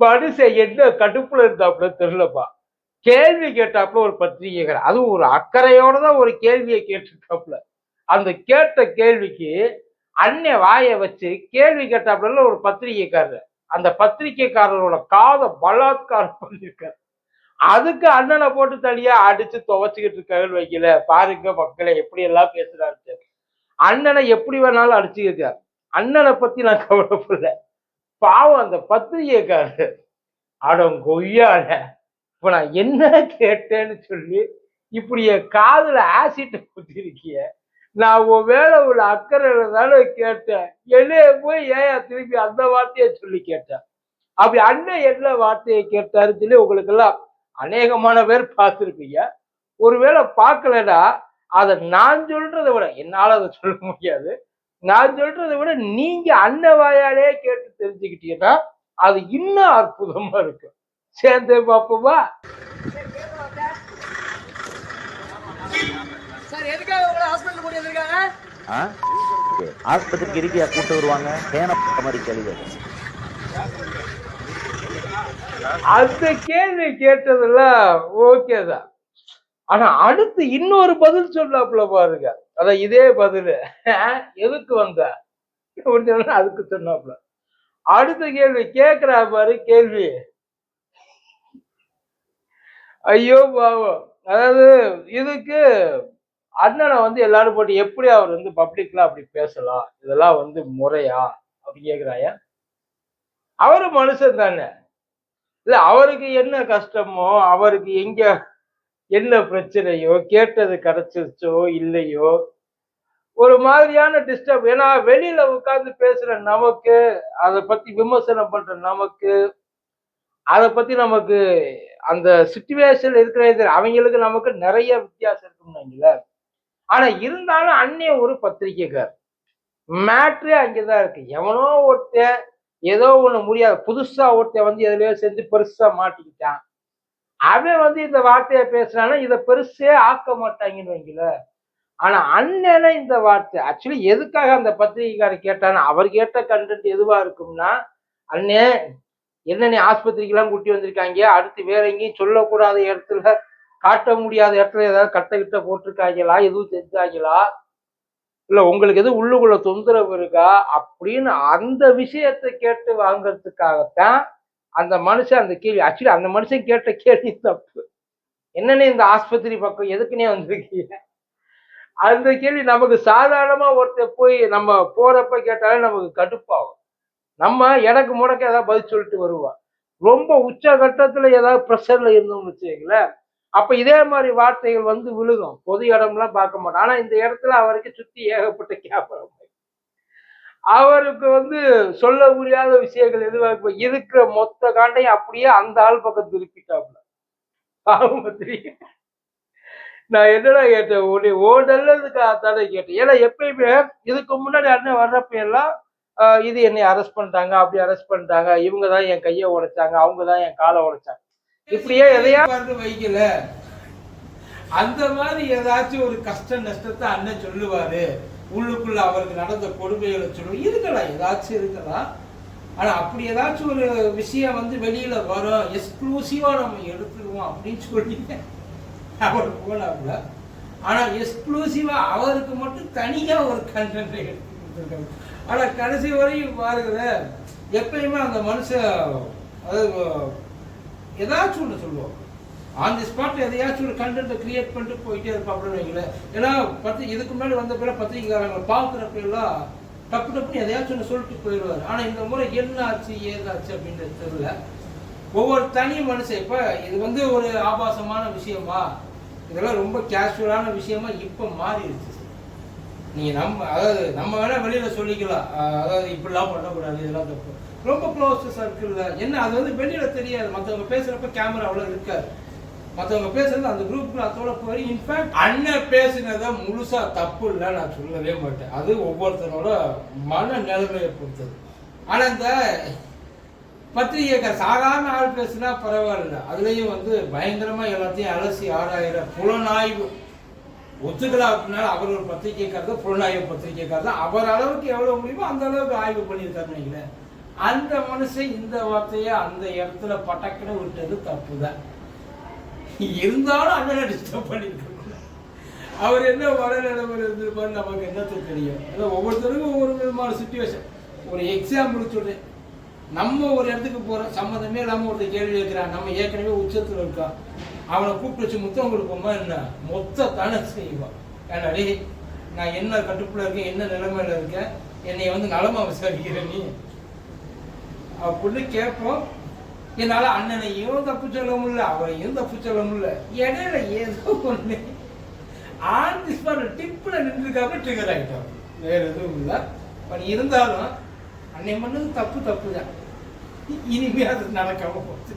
மனுஷன் என்ன கடுப்புல இருந்தாப்புல தெரியலப்பா. கேள்வி கேட்டாப்புல ஒரு பத்திரிகை அதுவும் ஒரு அக்கறையோட தான் ஒரு கேள்வியை கேட்டிருக்காப்புல. அந்த கேட்ட கேள்விக்கு அன்னை வாயை வச்சு கேள்வி கேட்டாப்புல ஒரு பத்திரிகைக்காரர். அந்த பத்திரிகைக்காரரோட காதை பலாத்காரம் பண்ணியிருக்காரு. அதுக்கு அண்ணனை போட்டு தனியா அடிச்சு துவைச்சுக்கிட்டு இருக்காங்கன்னு வைக்கல. பாருங்க மக்களை எப்படி எல்லாம் பேசுறாரு அண்ணனை எப்படி வேணாலும் அடிச்சுக்க அண்ணனை பத்தி நான் கவலைப்படல. பாவம் அந்த பத்திரிகைக்காரர். அடம் கொய்யால இப்ப நான் என்ன கேட்டேன்னு சொல்லி இப்படி என் காதுல ஆசிட்ட குத்திருக்கிய. நான் உன் வேலை உள்ள அக்கறையில தானே கேட்டேன். என்னைய போய் ஏன் திருப்பி அந்த வார்த்தையை சொல்லி கேட்டேன் அப்படி அண்ணன் என்ன வார்த்தையை கேட்டாருன்னு சொல்லி உங்களுக்கு எல்லாம் அநேகமான பேர் பார்த்துருப்பீங்க. ஒருவேளை பார்க்கலன்னா அதை நான் சொல்றதை விட என்னால அதை சொல்ல முடியாது. நான் சொல்றதை விட நீங்க அண்ணன் வாயாலே கேட்டு தெரிஞ்சுக்கிட்டீங்கன்னா அது இன்னும் அற்புதமா இருக்கும் சேர்ந்து பார்ப்போமா? ஆஸ்பத்திரிக்கு இருக்கியா கூட்டு வருவாங்க. பேன மாதிரி கேள்வி. அந்த கேள்வி கேட்டதெல்லாம் ஓகே தான். ஆனா அடுத்து இன்னொரு பதில் சொல்லாப்புல பாருங்க. அதான் இதே பதில். எதுக்கு வந்த? அப்படின்னு அதுக்கு சொன்னாப்புல. அடுத்த கேள்வி கேட்குறா பாரு கேள்வி. ஐயோ பாவம். அதாவது இதுக்கு அண்ணனை வந்து எல்லாரும் போட்டு எப்படி அவர் வந்து பப்ளிக்ல அப்படி பேசலாம்? இதெல்லாம் வந்து முறையா? அப்படி கேக்குறாயா? அவரு மனுஷன் தானே. இல்ல அவருக்கு என்ன கஷ்டமோ அவருக்கு எங்க என்ன பிரச்சனையோ கேட்டது கிடைச்சிருச்சோ இல்லையோ ஒரு மாதிரியான டிஸ்டர்ப் ஏன்னா வெளியில உட்கார்ந்து பேசுற நமக்கு அதை பத்தி விமர்சனம் பண்ற நமக்கு அதை பத்தி நமக்கு அந்த சுச்சுவேஷன் இருக்கிறது அவங்களுக்கு நமக்கு நிறைய வித்தியாசம் இருக்கும்னு ஆனா இருந்தாலும் அன்னைய ஒரு பத்திரிக்கைக்கார் மேட்ரே அங்கேதான் இருக்கு. எவனோ ஒருத்தன் ஏதோ ஒண்ணு முடியாது புதுசா ஒருத்தன் வந்து எதுலயோ செஞ்சு பெருசா மாட்டிக்கிட்டான். அவன் வந்து இந்த வார்த்தையை பேசுறான்னா இதை பெருசே ஆக்க மாட்டாங்கன்னு வைங்களேன். ஆனா அண்ணனை இந்த வார்த்தை ஆக்சுவலி எதுக்காக அந்த பத்திரிகைக்காரர் கேட்டான்னு அவர் கேட்ட கண்டென்ட் எதுவா இருக்கும்னா அண்ணே என்னென்ன ஆஸ்பத்திரிக்கெல்லாம் கூட்டி வந்திருக்காங்க அடுத்து வேற எங்கேயும் சொல்லக்கூடாத இடத்துல காட்ட முடியாத இடத்துல ஏதாவது கட்ட கிட்ட போட்டிருக்காங்களா எதுவும் தெரிஞ்சாங்களா இல்ல உங்களுக்கு எதுவும் உள்ளுக்குள்ள தொந்தரவு இருக்கா? அப்படின்னு அந்த விஷயத்தை கேட்டு வாங்குறதுக்காகத்தான் அந்த மனுஷன் அந்த கேள்வி ஆக்சுவலி அந்த மனுஷன் கேட்ட கேள்வி தப்பு. என்னன்னு இந்த ஆஸ்பத்திரி பக்கம் எதுக்குன்னே வந்திருக்கீங்க? அந்த கேள்வி நமக்கு சாதாரணமா ஒருத்தர் போய் நம்ம போறப்ப கேட்டாலே நமக்கு கடுப்பாகும். நம்ம எனக்கு முடக்க ஏதாவது பதில் சொல்லிட்டு வருவோம் ரொம்ப உச்ச கட்டத்துல ஏதாவது ப்ரெஷர்ல இருந்தோம்னு வச்சுக்கங்களேன். அப்ப இதே மாதிரி வார்த்தைகள் வந்து விழுகும். பொது இடம்லாம் பார்க்க மாட்டோம். ஆனா இந்த இடத்துல அவருக்கு சுத்தி ஏகப்பட்ட கேமரா அவருக்கு வந்து சொல்ல முடியாத விஷயங்கள் எதுவாக இப்ப இருக்கிற மொத்த காண்டையும் அப்படியே அந்த ஆள் பக்கம் திருப்பிட்டாப்ல. பாவம் பத்திரி நான் என்னடா கேட்டேன்? உன்னை ஓ நல்லதுக்காக தானே கேட்டேன். ஏன்னா எப்பயுமே இதுக்கு முன்னாடி அண்ணன் வர்றப்ப எல்லாம் இது என்னை அரெஸ்ட் பண்ணிட்டாங்க அப்படி அரெஸ்ட் பண்ணிட்டாங்க. இவங்க தான் என் கையை உடைச்சாங்க அவங்க தான் என் காலை உடைச்சாங்க. இப்படியே எதையா வந்து வைக்கல. அந்த மாதிரி ஏதாச்சும் ஒரு கஷ்ட நஷ்டத்தை அண்ணன் சொல்லுவாரு. உள்ளுக்குள்ள அவருக்கு நடந்த கொடுமைகளை சொல்லுவோம் இருக்கலாம் ஏதாச்சும் இருக்கலாம் ஆனா அப்படி ஏதாச்சும் ஒரு விஷயம் வந்து வெளியில வரும். எக்ஸ்க்ளூசிவா நம்ம எடுத்துருவோம் அப்படின்னு சொல்லி அவர் போனாப்புல. ஆனால் எக்ஸ்க்ளூசிவாக அவருக்கு மட்டும் தனியாக ஒரு கண்டென்ட் எடுத்து கொடுத்துருக்காங்க கடைசி வரையும் பாருங்க எப்பயுமே அந்த மனுஷன் அதாவது ஏதாச்சும் ஒன்று சொல்லுவோம் ஆன் தி ஸ்பாட் எதையாச்சும் ஒரு கண்டென்ட்டை கிரியேட் பண்ணிட்டு போயிட்டே இருப்பாப்புன்னு வைங்களேன். ஏன்னா பத்தி இதுக்கு முன்னாடி வந்த பிற பத்திரிகைக்காரங்க பார்க்குறப்ப எல்லாம் டப்பு டப்புன்னு எதையாச்சும் ஒன்று சொல்லிட்டு போயிடுவார். ஆனால் இந்த முறை என்ன ஆச்சு ஏதாச்சு அப்படின்றது தெரியல. ஒவ்வொரு தனி மனுஷன் இப்போ இது வந்து ஒரு ஆபாசமான விஷயமா இதெல்லாம் ரொம்ப கேஷுவலான விஷயமா இப்போ மாறிடுச்சு. நீங்கள் நம்ம அதாவது நம்ம வேணால் வெளியில் சொல்லிக்கலாம். அதாவது இப்படிலாம் பண்ணக்கூடாது இதெல்லாம் தப்பு. ரொம்ப க்ளோஸ் தான். என்ன அது வந்து வெளியில் தெரியாது. மற்றவங்க பேசுகிறப்ப கேமரா அவ்வளோ இருக்காது. மற்றவங்க பேசுறது அந்த குரூப்புக்கு அதோட போய் இன்ஃபேக்ட் அண்ணன் பேசினதை முழுசாக தப்பு இல்லை நான் சொல்லவே மாட்டேன். அது ஒவ்வொருத்தனோட மன நிலைமையை பொறுத்தது. ஆனால் இந்த பத்திரிகைக்கார் சாதாரண ஆள் பேசுனா பரவாயில்ல. அதுலேயும் வந்து பயங்கரமாக எல்லாத்தையும் அலசி ஆராயிற புலனாய்வு. ஒத்துக்கலாம் அப்படின்னா அவர் ஒரு பத்திரிகைக்கார் தான் புலனாய்வு பத்திரிகைக்கார் தான். அவர் அளவுக்கு எவ்வளோ முடியுமோ அந்த அளவுக்கு ஆய்வு பண்ணியிருக்காருன்னு வைங்களேன் அந்த மனுஷன் இந்த வார்த்தையை அந்த இடத்துல பட்டக்கிட விட்டது தப்பு தான் இருந்தாலும் அண்ணனை டிஸ்டர்ப் பண்ணியிருக்க அவர் என்ன மனநிலைமை இருந்திருப்பாரு நமக்கு என்னத்துக்கு தெரியும்? ஏதோ ஒவ்வொருத்தருக்கும் ஒவ்வொரு விதமான சுச்சுவேஷன் ஒரு எக்ஸாம்பிள் சொல்கிறேன் நம்ம ஒரு இடத்துக்கு போகிற சம்மந்தமே இல்லாமல் ஒருத்தர் கேள்வி கேட்குறான். நம்ம ஏற்கனவே உச்சத்தில் இருக்கோம் அவனை கூப்பிட்டு வச்சு முத்தம் கொடுப்போமா என்ன? மொத்த தானே செய்வான் ஏன்னா நான் என்ன கட்டுப்புல இருக்கேன்? என்ன நிலைமையில இருக்கேன்? என்னை வந்து நலமா விசாரிக்கிற நீ? அப்படின்னு கேட்போம். என்னால் அண்ணனையும் தப்பு சொல்ல முடியல அவரையும் தப்பு சொல்ல முடியல. இடையில ஏதோ ஒன்று ஆன் திஸ் ஸ்பாட் டிப்பில் நின்றுக்காம ட்ரிகர் ஆகிட்டோம் வேற எதுவும் இல்லை. பட் இருந்தாலும் அன்னை பண்ணது தப்பு தப்பு தான் இனிமே அது நடக்காம போச்சு